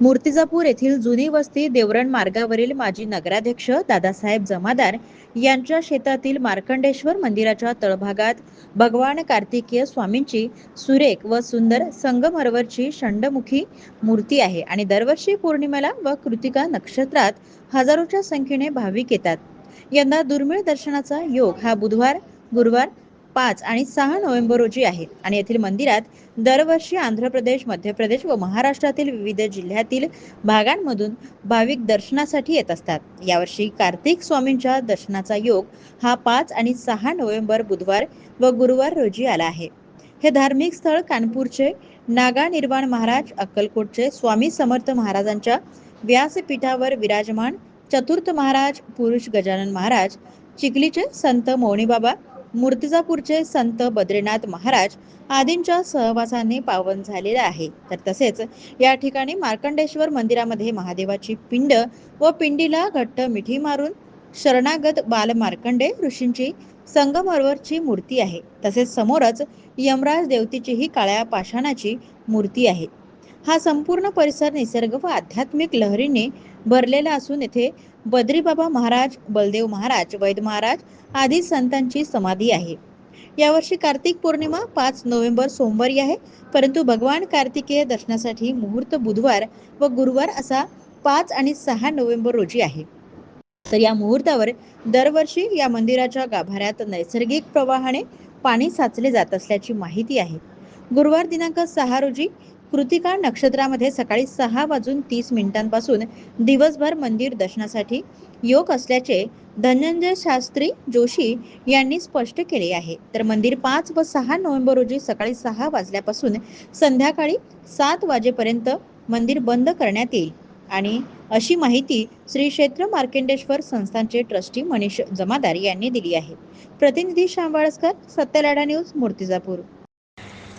मूर्तिजापूर येथील जुनी वस्ती देवरण मार्गावरील माजी नगराध्यक्ष दादासाहेब जमादार यांच्या शेतातील मार्कंडेश्वर मंदिराच्या तळभागात भगवान कार्तिकेय स्वामींची सुरेख व सुंदर संगमरवरची षंडमुखी मूर्ती आहे आणि दरवर्षी पौर्णिमेला व कृतिका नक्षत्रात हजारोच्या संख्येने भाविक येतात. यंदा दुर्मिळ दर्शनाचा योग हा बुधवार गुरुवार पाच आणि सहा नोव्हेंबर रोजी आहे आणि येथील मंदिरात दरवर्षी आंध्र प्रदेश मध्य प्रदेश व महाराष्ट्रातील विविध जिल्ह्यातील भागांमधून भाविक दर्शनासाठी येत असतात. यावर्षी कार्तिक स्वामींच्या दर्शनाचा योग हा पाच आणि सहा नोव्हेंबर बुधवार व गुरुवार रोजी आला आहे. हे धार्मिक स्थळ कानपूरचे नागा निर्वाण महाराज अक्कलकोटचे स्वामी समर्थ महाराजांच्या व्यासपीठावर विराजमान चतुर्थ महाराज पुरुष गजानन महाराज चिखलीचे संत मौनीबाबा मूर्तिजापूरचे संत बद्रीनाथ महाराज आदींच्या सहवासाने पावन झालेले आहे. तर तसेच या ठिकाणी मार्कंडेश्वर मंदिरामध्ये महादेवाची पिंड व पिंडीला घट्ट मिठी मारून शरणागत बाल मार्कंडे ऋषींची संगमरवरची मूर्ती आहे. तसेच समोरच यमराज देवतेचीही काळ्या पाषाणाची मूर्ती आहे. हा संपूर्ण परिसर निसर्ग व आध्यात्मिक लहरीने भरलेला असून येथे बद्रीबाबा महाराज बलदेव महाराज वैद महाराज आदी संतांची समाधी आहे. यावर्षी कार्तिक पौर्णिमा पाच नोव्हेंबर सोमवारी आहे. परंतु भगवान कार्तिकेय दर्शनासाठी मुहूर्त बुधवार व गुरुवार असा पाच आणि सहा नोव्हेंबर रोजी आहे. तर या मुहूर्तावर दरवर्षी या मंदिराच्या गाभाऱ्यात नैसर्गिक प्रवाहाने पाणी साचले जात असल्याची माहिती आहे. गुरुवार दिनांक सहा रोजी कृतिका नक्षत्रामध्ये सकाळी सहा वाजून तीस मिनिटांपासून दिवसभर मंदिर दर्शनासाठी योग असल्याचे धनंजय शास्त्री जोशी यांनी स्पष्ट केले आहे. तर मंदिर पाच व सहा नोव्हेंबर रोजी सकाळी सहा वाजल्यापासून संध्याकाळी सात वाजेपर्यंत मंदिर बंद करण्यात येईल. आणि अशी माहिती श्री क्षेत्र मार्केंडेश्वर संस्थानचे ट्रस्टी मनीष जमादार यांनी दिली आहे. प्रतिनिधी शांबाळस्कर सत्यलाडा न्यूज मूर्तिजापूर.